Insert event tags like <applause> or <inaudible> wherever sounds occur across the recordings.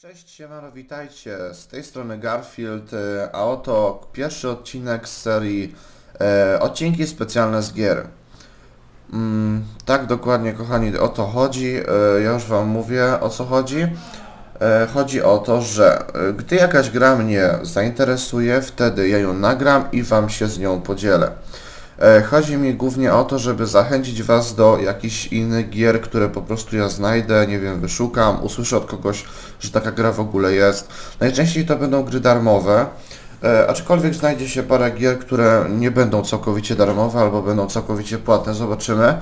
Cześć, siemano, witajcie. Z tej strony Garfield, e, a oto pierwszy odcinek z serii e, Odcinki specjalne z gier. Mm, tak dokładnie, kochani, o to chodzi. E, ja już Wam mówię, o co chodzi. E, chodzi o to, że e, gdy jakaś gra mnie zainteresuje, wtedy ja ją nagram i Wam się z nią podzielę. E, Chodzi mi głównie o to, żeby zachęcić Was do jakichś innych gier, które po prostu ja znajdę, nie wiem, wyszukam, usłyszę od kogoś, że taka gra w ogóle jest. Najczęściej to będą gry darmowe, e, aczkolwiek znajdzie się parę gier, które nie będą całkowicie darmowe albo będą całkowicie płatne, zobaczymy.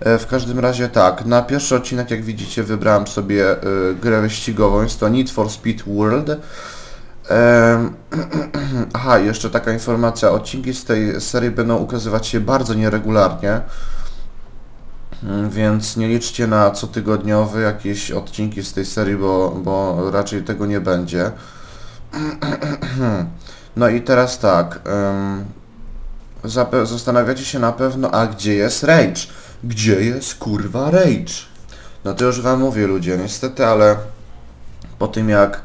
E, W każdym razie tak, na pierwszy odcinek jak widzicie wybrałem sobie grę wyścigową, jest to Need for Speed World. <clears throat> Aha, jeszcze taka informacja. Odcinki z tej serii będą ukazywać się bardzo nieregularnie, Mm, więc nie liczcie na cotygodniowe jakieś odcinki z tej serii, bo, bo raczej tego nie będzie. <clears throat> No i teraz tak. zastanawiacie się na pewno, a gdzie jest Rage? Gdzie jest kurwa Rage? No to już wam mówię ludzie, niestety, ale po tym jak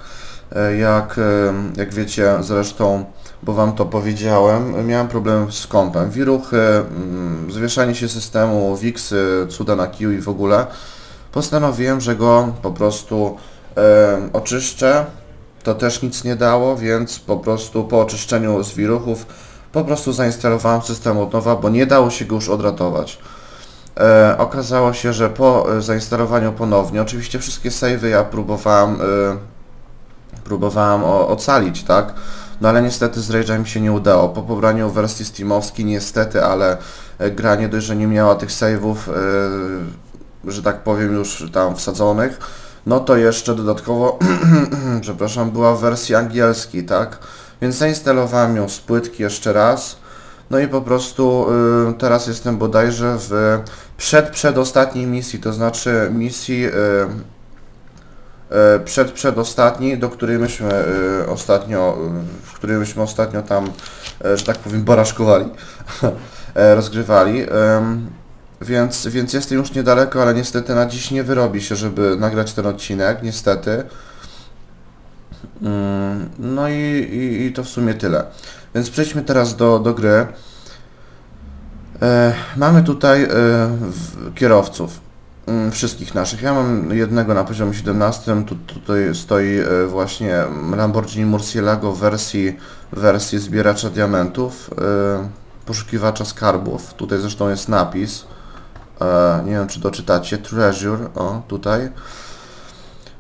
Jak, e, jak wiecie zresztą, bo Wam to powiedziałem, miałem problem z kompem. Wiruchy, mm, zwieszanie się systemu, wiksy, cuda na kiju i w ogóle. Postanowiłem, że go po prostu e, oczyszczę. To też nic nie dało, więc po prostu po oczyszczeniu z wiruchów po prostu zainstalowałem system od nowa, bo nie dało się go już odratować. E, okazało się, że po e, zainstalowaniu ponownie, oczywiście wszystkie savey ja próbowałem e, próbowałem o, ocalić, tak? No ale niestety z Rage'a mi się nie udało. Po pobraniu wersji Steamowskiej niestety, ale e, gra nie dość, że nie miała tych save'ów, e, że tak powiem już tam wsadzonych, no to jeszcze dodatkowo, <clears throat> przepraszam, była w wersji angielskiej, tak? Więc zainstalowałem ją z płytki jeszcze raz. No i po prostu y, teraz jestem bodajże w przed przedostatniej misji, to znaczy misji y, przed, przedostatni, do której myśmy e, ostatnio, e, w której myśmy ostatnio tam, e, że tak powiem, baraszkowali, <laughs> e, rozgrywali. Więc, więc jestem już niedaleko, ale niestety na dziś nie wyrobi się, żeby nagrać ten odcinek, niestety. Mm, No i, i, i to w sumie tyle. Więc przejdźmy teraz do, do gry. E, mamy tutaj e, kierowców. Mm, Wszystkich naszych. Ja mam jednego na poziomie 17. Tu, tutaj stoi e, właśnie Lamborghini Murcielago w wersji, wersji zbieracza diamentów, e, poszukiwacza skarbów. Tutaj zresztą jest napis. E, Nie wiem czy doczytacie. Treasure. O, tutaj.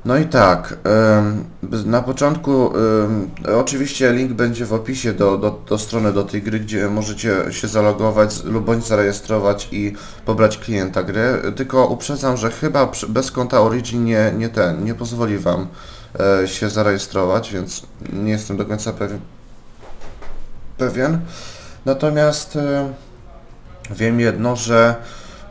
No i tak, na początku oczywiście link będzie w opisie do, do, do strony do tej gry, gdzie możecie się zalogować lub bądź zarejestrować i pobrać klienta gry. Tylko uprzedzam, że chyba bez konta Origin nie, nie ten, nie pozwoli Wam e, się zarejestrować, więc nie jestem do końca pewien. Natomiast wiem jedno, że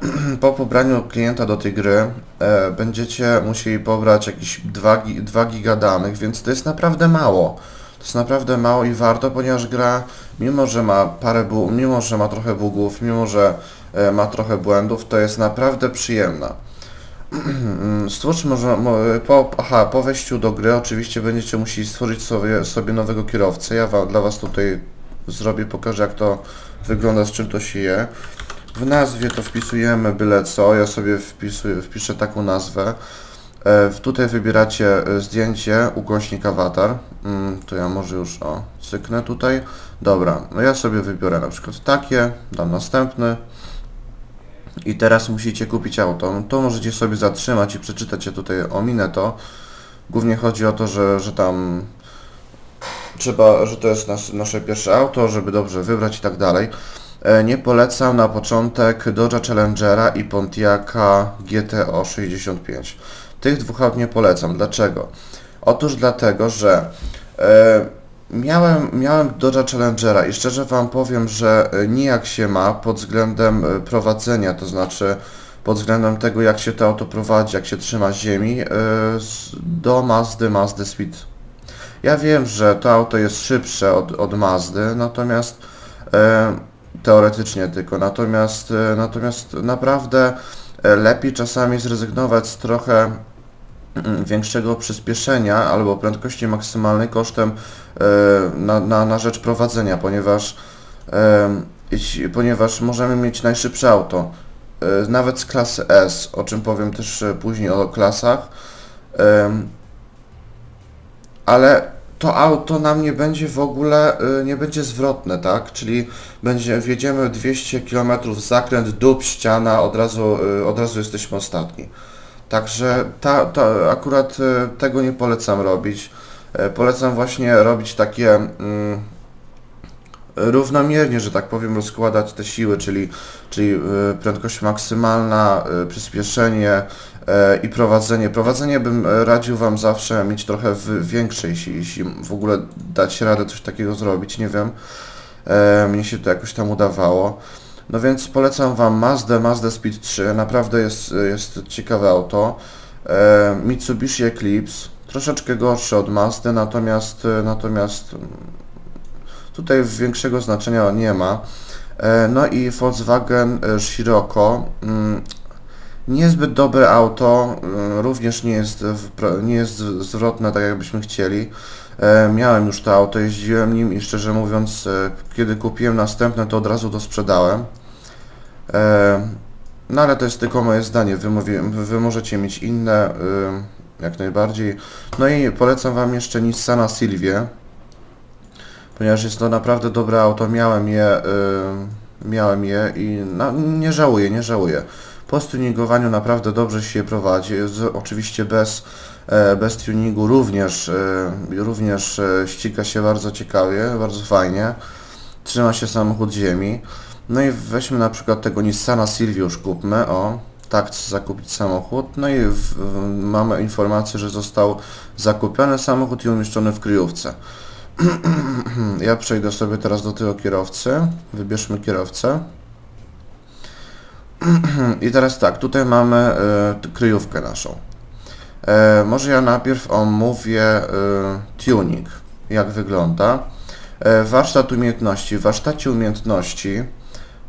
<clears throat> po pobraniu klienta do tej gry e, będziecie musieli pobrać jakieś 2, gi- 2 giga danych, więc to jest naprawdę mało. To jest naprawdę mało i warto, ponieważ gra, mimo że ma parę mimo że ma trochę bugów, mimo że e, ma trochę błędów, to jest naprawdę przyjemna. <clears throat> Stwórz może, mo- po, aha, po wejściu do gry oczywiście będziecie musieli stworzyć sobie, sobie nowego kierowcę. Ja wa, dla Was tutaj zrobię, pokażę jak to wygląda, z czym to się je. W nazwie to wpisujemy byle co, ja sobie wpisuję, wpiszę taką nazwę. E, tutaj wybieracie e, zdjęcie, ukośnik awatar. Mm, to ja może już o, cyknę tutaj. Dobra, no ja sobie wybiorę na przykład takie, dam następny. I teraz musicie kupić auto. No to możecie sobie zatrzymać i przeczytać, ja tutaj ominę to. Głównie chodzi o to, że, że tam trzeba, że to jest nas, nasze pierwsze auto, żeby dobrze wybrać i tak dalej. E, Nie polecam na początek Dodge'a Challengera i Pontiaca GTO 65. Tych dwóch aut nie polecam. Dlaczego? Otóż dlatego, że e, miałem, miałem Dodge'a Challengera i szczerze Wam powiem, że e, nijak się ma pod względem prowadzenia, to znaczy pod względem tego, jak się to auto prowadzi, jak się trzyma ziemi, do Mazdy, Mazdy Speed. Ja wiem, że to auto jest szybsze od, od Mazdy, natomiast teoretycznie tylko, natomiast, e, natomiast naprawdę e, lepiej czasami zrezygnować z trochę mm, większego przyspieszenia albo prędkości maksymalnej kosztem e, na, na, na rzecz prowadzenia, ponieważ, ponieważ możemy mieć najszybsze auto, nawet z klasy S, o czym powiem też później o klasach, ale to auto nam nie będzie w ogóle, y, nie będzie zwrotne, tak? Czyli będzie, wjedziemy 200 km zakręt, dób, ściana, od razu, y, od razu jesteśmy ostatni. Także ta, ta, akurat y, tego nie polecam robić. E, Polecam właśnie robić takie mm, równomiernie, że tak powiem, rozkładać te siły, czyli, czyli prędkość maksymalna, przyspieszenie i prowadzenie. Prowadzenie bym e, radził Wam zawsze mieć trochę większe, jeśli, jeśli w ogóle dać radę coś takiego zrobić, nie wiem. E, Mnie się to jakoś tam udawało. No więc polecam Wam Mazdę, Mazdę Speed 3, naprawdę jest, jest ciekawe auto. E, Mitsubishi Eclipse, troszeczkę gorszy od Mazdy, natomiast, natomiast Tutaj większego znaczenia nie ma. E, No i Volkswagen e, Scirocco. Niezbyt dobre auto, mm, również nie jest, nie jest zwrotne tak jakbyśmy chcieli. E, Miałem już to auto, jeździłem nim i szczerze mówiąc, e, kiedy kupiłem następne, to od razu to sprzedałem. E, No ale to jest tylko moje zdanie, wy, wy możecie mieć inne, y, jak najbardziej. No i polecam Wam jeszcze Nissana Silvię ponieważ jest to naprawdę dobre auto, miałem je, y, miałem je i no, nie żałuję, nie żałuję. Po tuningowaniu naprawdę dobrze się prowadzi, oczywiście bez, e, bez tuningu również, e, również e, ściga się bardzo ciekawie, bardzo fajnie, trzyma się samochód ziemi. No i weźmy na przykład tego Nissana Silviusz kupmy, o, tak zakupić samochód, no i w, mamy informację, że został zakupiony samochód i umieszczony w kryjówce. <clears throat> Ja przejdę sobie teraz do tego kierowcy. Wybierzmy kierowcę. <clears throat> I teraz tak, tutaj mamy e, kryjówkę naszą. E, może ja najpierw omówię e, tuning, jak wygląda. Warsztat umiejętności. W warsztacie umiejętności,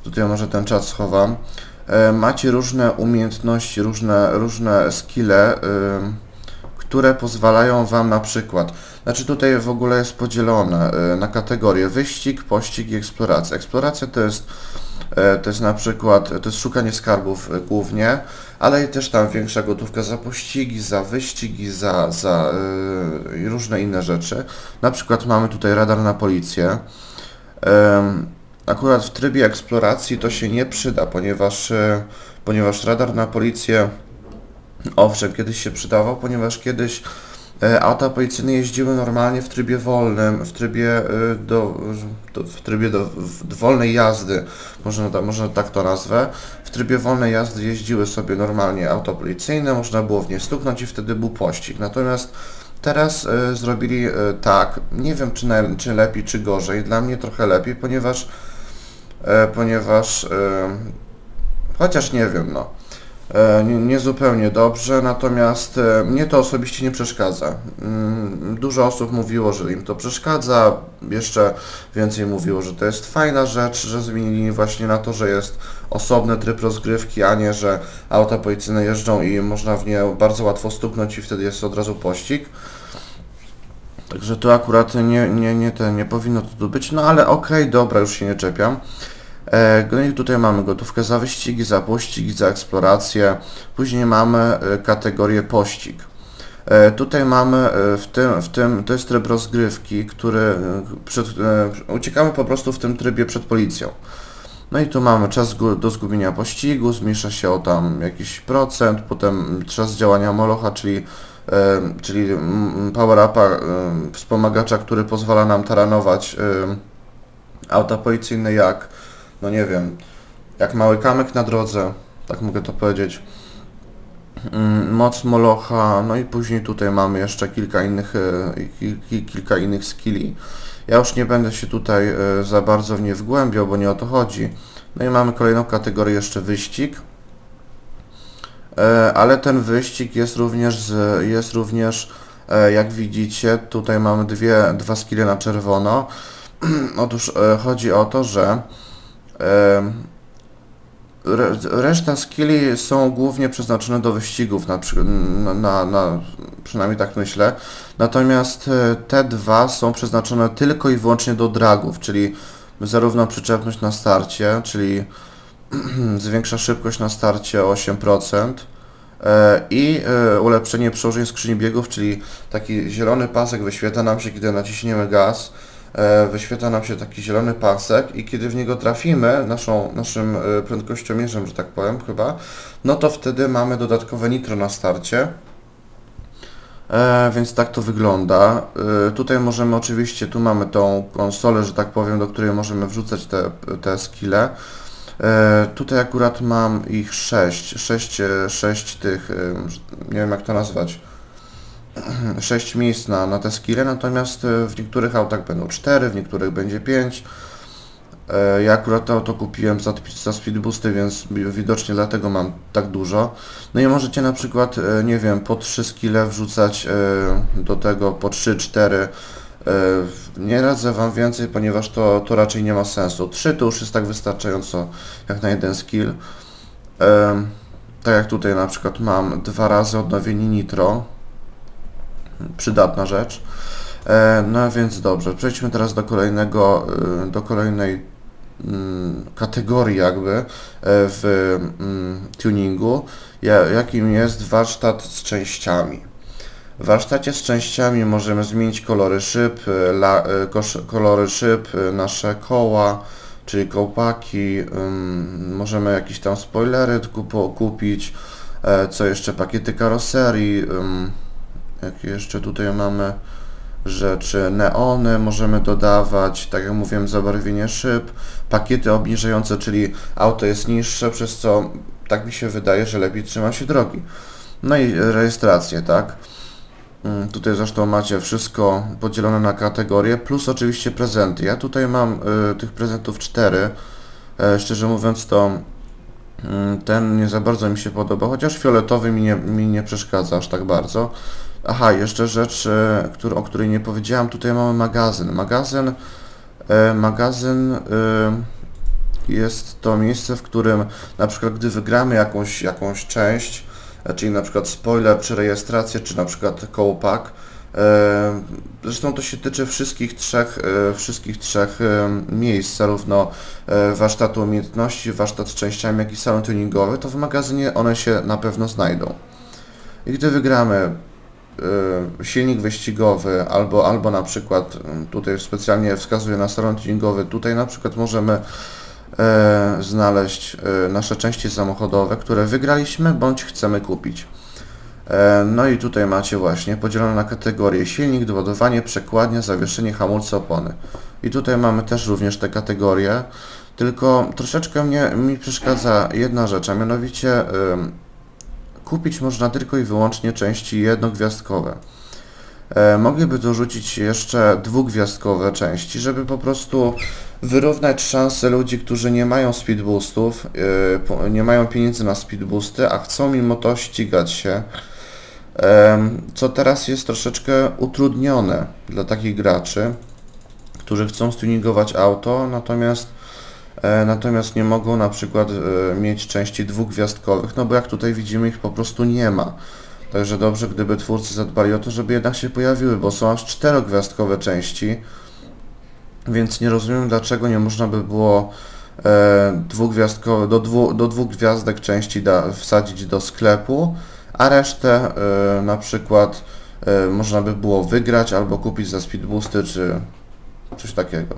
tutaj może ten czas schowam, macie różne umiejętności, różne, różne skille, które pozwalają Wam na przykład, znaczy tutaj w ogóle jest podzielone na kategorie wyścig, pościg i eksploracja. Eksploracja to jest, to jest na przykład, to jest szukanie skarbów e, głównie, ale też tam większa gotówka za pościgi, za wyścigi, za, za e, i różne inne rzeczy. Na przykład mamy tutaj radar na policję. Em, Akurat w trybie eksploracji to się nie przyda, ponieważ, e, ponieważ radar na policję Owszem, kiedyś się przydawał, ponieważ kiedyś e, auta policyjne jeździły normalnie w trybie wolnym, w trybie, e, do, w trybie do, w, wolnej jazdy, można, można tak to nazwę. W trybie wolnej jazdy jeździły sobie normalnie auta policyjne, można było w nie stuknąć i wtedy był pościg. Natomiast teraz e, zrobili tak, nie wiem czy, na, czy lepiej, czy gorzej, dla mnie trochę lepiej, ponieważ, ponieważ, chociaż nie wiem, no. E, Nie, nie zupełnie dobrze, natomiast e, mnie to osobiście nie przeszkadza. Mm, Dużo osób mówiło, że im to przeszkadza, jeszcze więcej mówiło, że to jest fajna rzecz, że zmienili właśnie na to, że jest osobny tryb rozgrywki, a nie, że auta policyjne jeżdżą i można w nie bardzo łatwo stuknąć i wtedy jest od razu pościg. Także to akurat nie, nie, nie, te, nie powinno to tu być, no ale okej, dobra, już się nie czepiam. No i tutaj mamy gotówkę za wyścigi, za pościgi, za eksplorację. Później mamy e, kategorię pościg. E, Tutaj mamy w tym, w tym, to jest tryb rozgrywki, który przed, uciekamy po prostu w tym trybie przed policją. No i tu mamy czas do zgubienia pościgu, zmniejsza się o tam jakiś procent, potem czas działania molocha, czyli, czyli power-upa, wspomagacza, który pozwala nam taranować auta policyjne jak, no nie wiem, jak mały kamyk na drodze, tak mogę to powiedzieć. Mm, Moc Molocha, no i później tutaj mamy jeszcze kilka innych, e, ki- ki- kilka innych skilli. Ja już nie będę się tutaj e, za bardzo w nie wgłębiał, bo nie o to chodzi. No i mamy kolejną kategorię jeszcze wyścig. E, Ale ten wyścig jest również, z, jest również jak widzicie, tutaj mamy dwie, dwa skille na czerwono. <clears throat> Otóż chodzi o to, że reszta skilli są głównie przeznaczone do wyścigów, na, na, na, na, przynajmniej tak myślę. Natomiast e, te dwa są przeznaczone tylko i wyłącznie do dragów, czyli zarówno przyczepność na starcie, czyli <clears throat> zwiększa szybkość na starcie o 8% e, i e, ulepszenie przełożeń skrzyni biegów, czyli taki zielony pasek wyświetla nam się, kiedy naciśniemy gaz, wyświetla nam się taki zielony pasek i kiedy w niego trafimy, naszą, naszym e, prędkościomierzem, że tak powiem chyba, no to wtedy mamy dodatkowe nitro na starcie. E, więc tak to wygląda. E, tutaj możemy oczywiście, tu mamy tą konsolę, że tak powiem, do której możemy wrzucać te, te skille. E, tutaj akurat mam ich 6, 6, 6 tych, e, nie wiem jak to nazwać, <clears throat> 6 miejsc na, na te skille, natomiast e, w niektórych autach będą 4, w niektórych będzie 5. E, Ja akurat to auto kupiłem za, za speedboosty, więc widocznie dlatego mam tak dużo. No i możecie na przykład, e, nie wiem, po 3 skille wrzucać do tego po 3-4. Nie radzę Wam więcej, ponieważ to, to raczej nie ma sensu. 3 to już jest tak wystarczająco jak na jeden skill. Tak jak tutaj na przykład mam dwa razy odnowienie nitro. Przydatna rzecz. E, No więc dobrze, przejdźmy teraz do kolejnego, e, do kolejnej mm, kategorii jakby e, w mm, tuningu, ja- jakim jest warsztat z częściami. W warsztacie z częściami możemy zmienić kolory szyb, la, kolory szyb, nasze koła, czyli kołpaki, ym, możemy jakieś tam spoilery kupić, co jeszcze, pakiety karoserii, jakie jeszcze tutaj mamy rzeczy, neony możemy dodawać, tak jak mówiłem, zabarwienie szyb, pakiety obniżające, czyli auto jest niższe, przez co tak mi się wydaje, że lepiej trzyma się drogi. No i rejestrację, tak? Mm, Tutaj zresztą macie wszystko podzielone na kategorie, plus oczywiście prezenty. Ja tutaj mam y, tych prezentów cztery. E, szczerze mówiąc to mm, ten nie za bardzo mi się podoba, chociaż fioletowy mi nie, mi nie przeszkadza aż tak bardzo. Aha, jeszcze rzecz, e, którą, o której nie powiedziałem, tutaj mamy magazyn. Magazyn, e, magazyn e, jest to miejsce, w którym na przykład gdy wygramy jakąś, jakąś część, czyli na przykład spoiler, czy rejestrację, czy na przykład kołpak, zresztą to się tyczy wszystkich trzech, wszystkich trzech miejsc, zarówno warsztatu umiejętności, warsztat z częściami, jak i salon tuningowy, to w magazynie one się na pewno znajdą. I gdy wygramy silnik wyścigowy albo, albo na przykład y, tutaj specjalnie wskazuję na salon tuningowy, tutaj na przykład możemy e, znaleźć e, nasze części samochodowe, które wygraliśmy bądź chcemy kupić. E, no i tutaj macie właśnie podzielone na kategorie silnik, doładowanie, przekładnia, zawieszenie, hamulce, opony. I tutaj mamy też również te kategorie, tylko troszeczkę mnie, mi przeszkadza jedna rzecz, a mianowicie kupić można tylko i wyłącznie części jednogwiazdkowe. E, mogliby dorzucić jeszcze dwugwiazdkowe części, żeby po prostu wyrównać szanse ludzi, którzy nie mają speedboostów, e, nie mają pieniędzy na speedboosty, a chcą mimo to ścigać się. Co teraz jest troszeczkę utrudnione dla takich graczy, którzy chcą stuningować auto, natomiast Natomiast nie mogą na przykład e, mieć części dwugwiazdkowych, no bo jak tutaj widzimy ich po prostu nie ma. Także dobrze, gdyby twórcy zadbali o to, żeby jednak się pojawiły, bo są aż czterogwiazdkowe części, więc nie rozumiem dlaczego nie można by było e, dwugwiazdkowe, do, dwu, do dwóch gwiazdek części da, wsadzić do sklepu, a resztę e, na przykład e, można by było wygrać albo kupić za speedboosty czy coś takiego.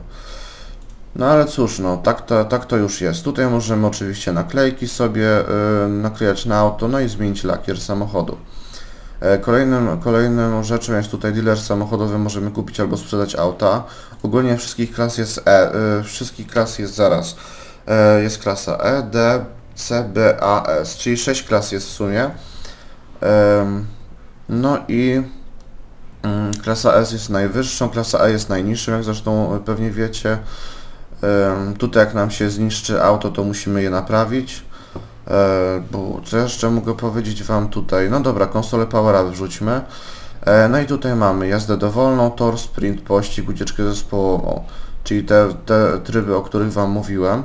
No ale cóż, no tak to, tak to już jest. Tutaj możemy oczywiście naklejki sobie y, naklejać na auto, no i zmienić lakier samochodu. E, Kolejnym, kolejną rzeczą jest tutaj dealer samochodowy, możemy kupić albo sprzedać auta. Ogólnie wszystkich klas jest E, y, wszystkich klas jest zaraz. E, jest klasa E, D, C, B, A, S, czyli 6 klas jest w sumie. No i mm, klasa S jest najwyższą, klasa E jest najniższą, jak zresztą pewnie wiecie. Tutaj jak nam się zniszczy auto, to musimy je naprawić. Bo co jeszcze mogę powiedzieć Wam tutaj? No dobra, konsolę Powera wrzućmy. E, No i tutaj mamy jazdę dowolną, tor, sprint, pościg, ucieczkę zespołową, czyli te, te tryby, o których Wam mówiłem.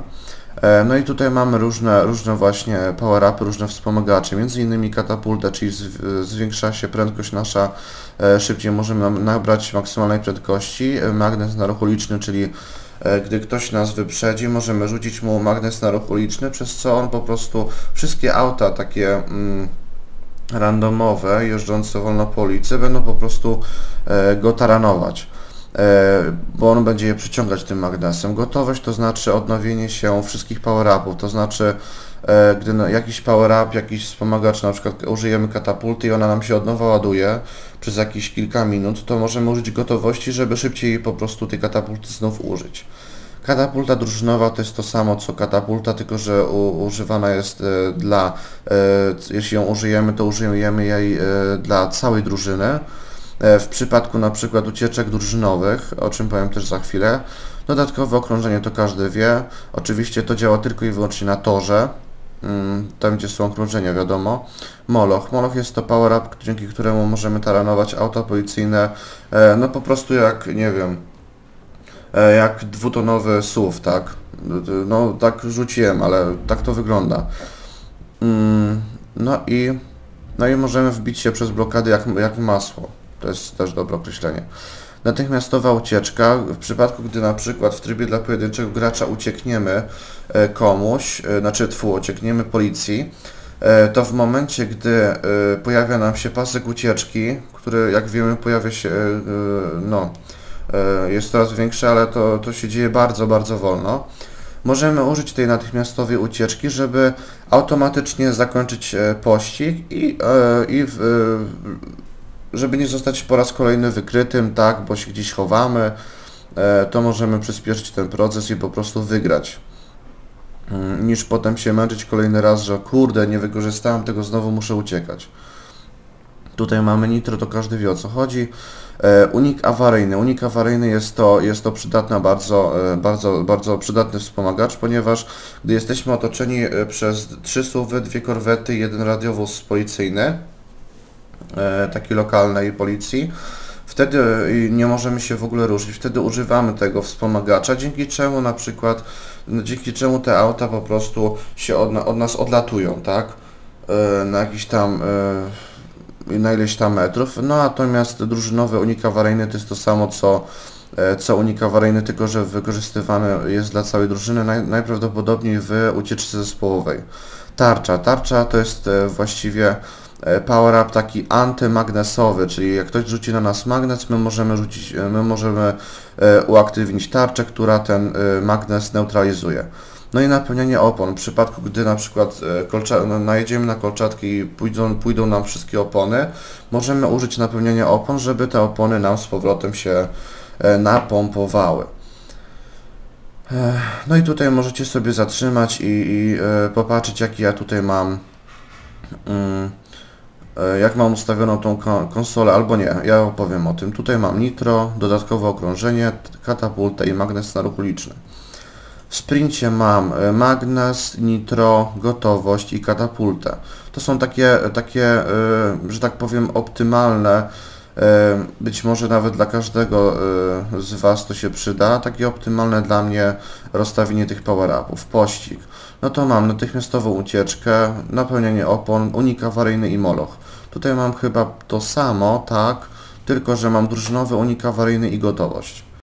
E, No i tutaj mamy różne, różne właśnie power-upy, różne wspomagacze, między innymi katapultę, czyli zw- zwiększa się prędkość nasza, e, szybciej możemy nabrać maksymalnej prędkości, magnes na ruch uliczny, czyli gdy ktoś nas wyprzedzi, możemy rzucić mu magnes na ruch uliczny, przez co on po prostu wszystkie auta takie mm, randomowe, jeżdżące wolno po ulicy, będą po prostu e, go taranować, e, bo on będzie je przyciągać tym magnesem. Gotowość to znaczy odnowienie się wszystkich power-upów, to znaczy e, gdy na jakiś power-up, jakiś wspomagacz, na przykład użyjemy katapulty i ona nam się od nowa ładuje przez jakieś kilka minut, to możemy użyć gotowości, żeby szybciej po prostu tej katapulty znów użyć. Katapulta drużynowa to jest to samo co katapulta, tylko że u, używana jest e, dla, e, jeśli ją użyjemy, to użyjemy jej e, dla całej drużyny. E, w przypadku na przykład ucieczek drużynowych, o czym powiem też za chwilę, dodatkowe okrążenie to każdy wie. Oczywiście to działa tylko i wyłącznie na torze, tam gdzie są okrążenia wiadomo. Moloch. Moloch jest to power up, dzięki któremu możemy taranować auta policyjne, e, no po prostu jak, nie wiem, e, jak dwutonowy SUV, tak? No tak rzuciłem, ale tak to wygląda. Mm, No i, no i możemy wbić się przez blokady jak, jak masło. To jest też dobre określenie. Natychmiastowa ucieczka. W przypadku, gdy na przykład w trybie dla pojedynczego gracza uciekniemy e, komuś, e, znaczy tfu, uciekniemy policji, e, to w momencie, gdy pojawia nam się pasek ucieczki, który jak wiemy pojawia się, no, jest coraz większy, ale to, to się dzieje bardzo, bardzo wolno. Możemy użyć tej natychmiastowej ucieczki, żeby automatycznie zakończyć pościg i, i w, żeby nie zostać po raz kolejny wykrytym, tak, bo się gdzieś chowamy, e, to możemy przyspieszyć ten proces i po prostu wygrać. Mm, Niż potem się męczyć kolejny raz, że kurde, nie wykorzystałem tego, znowu muszę uciekać. Tutaj mamy nitro, to każdy wie o co chodzi. E, Unik awaryjny. Unik awaryjny jest to, jest to przydatna bardzo, e, bardzo, bardzo przydatny wspomagacz, ponieważ gdy jesteśmy otoczeni przez trzy suwy, dwie korwety, jeden radiowóz policyjny, takiej lokalnej policji, wtedy e, nie możemy się w ogóle ruszyć, wtedy używamy tego wspomagacza, dzięki czemu na przykład, no, dzięki czemu te auta po prostu się od, od nas odlatują, tak? E, Na jakiś tam e, na ileś tam metrów, no natomiast drużynowy unik awaryjny to jest to samo co, e, co unik awaryjny, tylko że wykorzystywany jest dla całej drużyny, naj, najprawdopodobniej w ucieczce zespołowej. Tarcza. Tarcza to jest e, właściwie e, power up taki antymagnesowy, czyli jak ktoś rzuci na nas magnes, my możemy rzucić, e, my możemy e, uaktywnić tarczę, która ten e, magnes neutralizuje. No i napełnianie opon. W przypadku, gdy na przykład e, no, najedziemy na kolczatki i pójdą, pójdą nam wszystkie opony, możemy użyć napełniania opon, żeby te opony nam z powrotem się e, napompowały. E, No i tutaj możecie sobie zatrzymać i, i e, popatrzeć jaki ja tutaj mam mm, e, jak mam ustawioną tą ko- konsolę, albo nie, ja opowiem o tym. Tutaj mam nitro, dodatkowe okrążenie, katapultę i magnes na ruch uliczny. W sprincie mam e, magnes, nitro, gotowość i katapultę. To są takie, takie e, że tak powiem, optymalne, e, być może nawet dla każdego e, z Was to się przyda, takie optymalne dla mnie rozstawienie tych power-upów. Pościg. No to mam natychmiastową ucieczkę, napełnianie opon, unik awaryjny i moloch. Tutaj mam chyba to samo, tak, tylko że mam drużynowy unik awaryjny i gotowość.